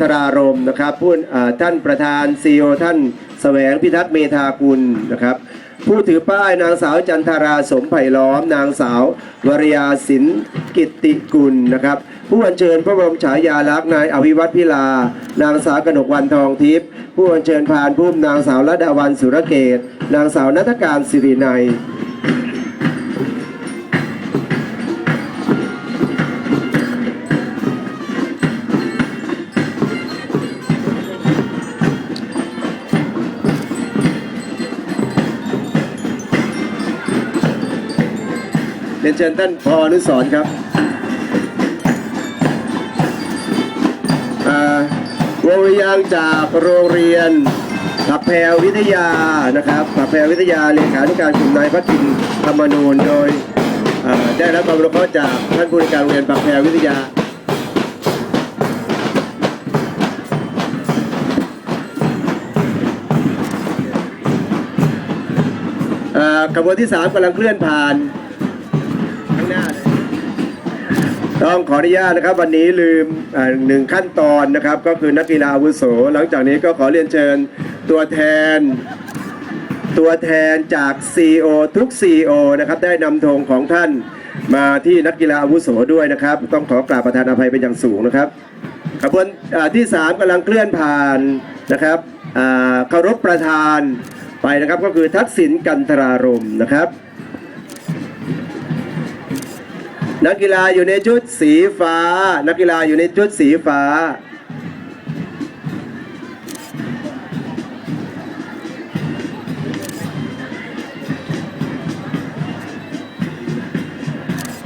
ธรารมนะครับผู้อ่าท่านประธานซีอท่านแสวงพิทักษ์เมธากุลนะครับ ผู้ถือป้ายนางสาวจันทราสมไผ่ล้อม นางสาววรยาสินกิตติกุลนะครับ ผู้อัญเชิญพระบรมฉายาลักษณ์นายอภิวัตพิลา นางสาวกนกวันทองทิพย์ผู้อัญเชิญพานผู้นางสาวระดาวันสุรเกต นางสาวนัฐการสิรินัย รียนเชิญท่านพอนุสรณ์ครับวงวิยางจากโรงเรียนผักแพรววิทยานะครับผักแพรววิทยาเลขาธิการกลุ่มนายพัฒน์ธรรมนูญโดยได้รับความรู้เคราะห์จากท่านผู้ในการโรงเรียนผักแพรววิทยาอ่ากระบวนที่3กำลังเคลื่อนผ่าน ต้องขออนุญาตนะครับ วันนี้ลืมหนึ่งขั้นตอนนะครับ ก็คือนักกีฬาอาวุโส หลังจากนี้ก็ขอเรียนเชิญตัวแทนตัวแทนจาก CEO ทุก CEO นะครับได้นำธงของท่านมาที่นักกีฬาอาวุโสด้วยนะครับ ต้องขอกราบประธานอภัยเป็นอย่างสูงนะครับขบวนที่ 3กำลังเคลื่อนผ่านนะครับอ่าเคารพประธานไปนะครับก็คือทักษิณกันทรารมนะครับ นักกีฬาอยู่ในชุดสีฟ้า นักกีฬาอยู่ในชุดสีฟ้า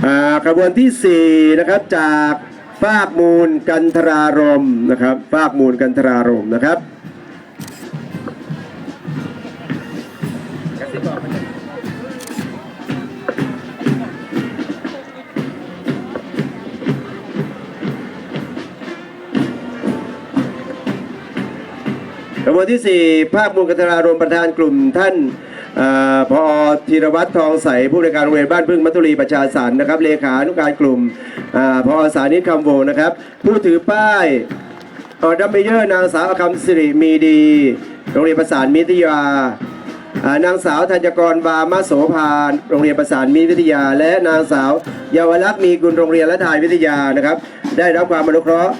อ่ากระบวนที่ 4 นะครับจากฟากมูลกันทรารมนะครับฟากมูลกันทรารมนะครับ ระบวนที่ 4 ภาคมูลกัตรารมประธานกลุ่มท่านอพอธีรวัตรทองใสผู้ในการโรงเรียนบ้านพึ่งมัทุรีประชาสรรนะครับเลขานุการกลุ่มอพอสานิตคำวงนะครับ ผู้ถือป้ายออดัมเบเยอร์นางสาวอคัมสิริมีดี โรงเรียนประสานมิตรยานางสาวธัญกรบามาโสภาโรงเรียนประสานมิตรวิทยา และนางสาวเยาวลักษณ์มีกุลโรงเรียนละทายวิทยานะครับ ได้รับความอนุเคราะห์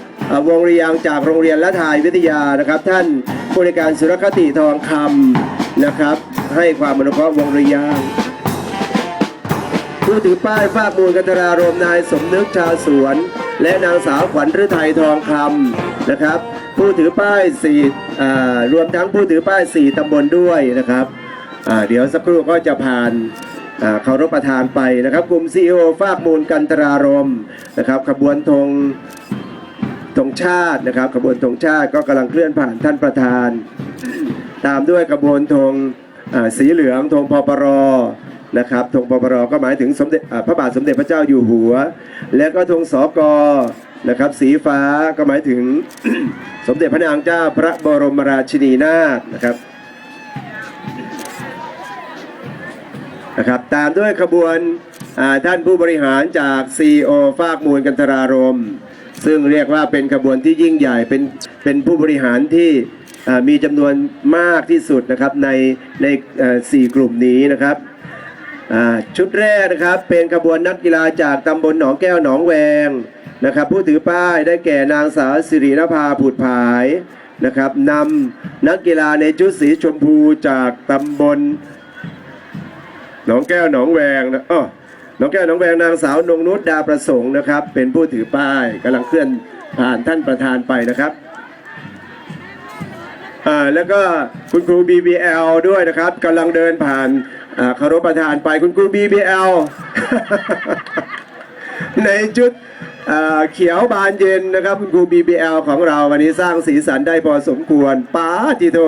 วงเรียงจากโรงเรียนละทายวิทยานะครับ ท่านผู้ในการสุรคติทองคำนะครับ ให้ความอนุเคราะห์วงเรียงผู้ถือป้ายภาคมูลกัตรารมนายสมนึกชาสวน และนางสาวขวัญฤทัยทองคำนะครับ ผู้ถือป้ายสี่อ่ารวมทั้งผู้ถือป้ายสี่ตำบลด้วยนะครับอ่าเดี๋ยวสักครู่ก็จะผ่านอ่าเคารพประธานไปนะครับกลุ่มซีโอภาคมูลกันตรารมนะครับขบวนธง ธงชาตินะครับขบวนธงชาติก็กำลังเคลื่อนผ่านท่านประธาน ตามด้วยขบวนธงสีเหลืองธงพปรนะครับธงพปรก็หมายถึงสมเด็จพระบาทสมเด็จพระเจ้าอยู่หัว และก็ธงสกนะครับสีฟ้าก็หมายถึงสมเด็จพระนางเจ้าพระบรมราชินีนาถนะครับนะครับตามด้วยขบวนท่านผู้บริหารจาก CEO ภาคมูลกันทรารมณ์ ซึ่งเรียกว่าเป็นขบวนที่ยิ่งใหญ่เป็นเป็นผู้บริหารที่มีจำนวนมากที่สุดนะครับในในสี่กลุ่มนี้นะครับชุดแรกนะครับเป็นขบวนนักกีฬาจากตำบลหนองแก้วหนองแวงนะครับ ผู้ถือป้ายได้แก่นางสาวสิรินภาผุดผายนะครับนำนักกีฬาในชุดสีชมพูจากตำบลหนองแก้วหนองแวงนะอ้อ น้องแก้วหนองแวงนางสาวนงนุชดาประสงค์นะครับ เป็นผู้ถือป้ายกำลังเคลื่อนผ่านท่านประธานไปนะครับแล้วก็คุณครู BBL ด้วยนะครับกำลังเดินผ่านคารพประธานไปคุณครู BBL ในชุดเขียวบานเย็นนะครับ คุณครู BBL ของเราวันนี้สร้างสีสันได้พอสมควรป้าทีโท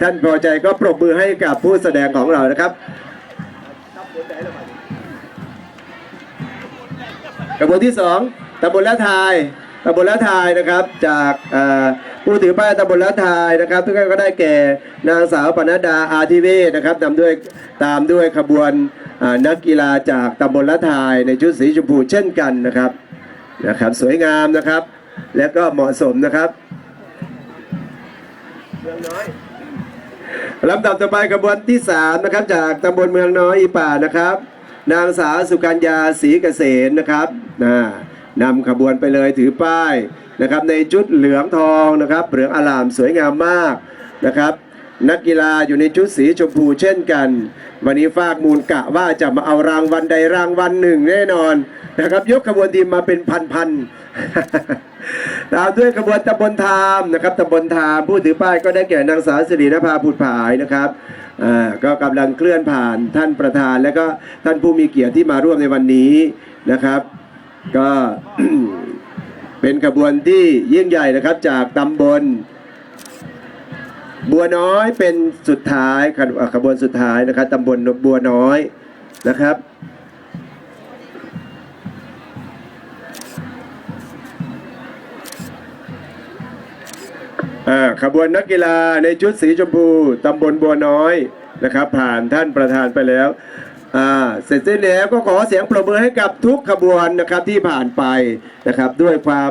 ท่านพอใจก็ปรบมือให้กับผู้แสดงของเรานะครับ กระบวนที่สองตำบลละทายตำบลละทายนะครับจากผู้ถือป้ายตำบลละทายนะครับทุกท่านก็ได้แก่นางสาวปนัดดาอาทิเวศนะครับนำด้วยตามด้วยขบวนนักกีฬาจากตำบลละทายในชุดสีชมพูเช่นกันนะครับนะครับสวยงามนะครับ และก็เหมาะสมนะครับลำดับต่อไปขบวนที่3นะครับจากตำบลเมืองน้อยอีป่านะครับ นางสาวสุกัญญาศรีเกษมนะครับนะนำขบวนไปเลยถือป้ายนะครับในชุดเหลืองทองนะครับเหลืองอลามสวยงามมากนะครับ นักกีฬาอยู่ในชุดสีชมพูเช่นกัน วันนี้ฟากมูลกะว่าจะมาเอารางวัลใดรางวัลหนึ่งแน่นอนนะครับ ยกขบวนทีมมาเป็นพันๆ ตามด้วยขบวนตำบลทามนะครับตำบลทามผู้ถือป้ายก็ได้แก่นางสาวสิรินภาผุดผายนะครับอ่าก็กำลังเคลื่อนผ่านท่านประธาน และก็ท่านผู้มีเกียรติที่มาร่วมในวันนี้นะครับ ก็เป็นขบวนที่ยิ่งใหญ่นะครับจากตำบล บัวน้อยเป็นสุดท้ายขบเอ่อขบวนสุดท้ายนะครับตำบลบัวน้อยนะครับ ขบวนนักกีฬาในชุดสีชมพูตำบลบัวน้อยนะครับ ผ่านท่านประธานไปแล้วเสร็จสิ้นแล้วก็ขอเสียงปรบมือให้กับทุกขบวนนะครับที่ผ่านไปนะครับด้วยความ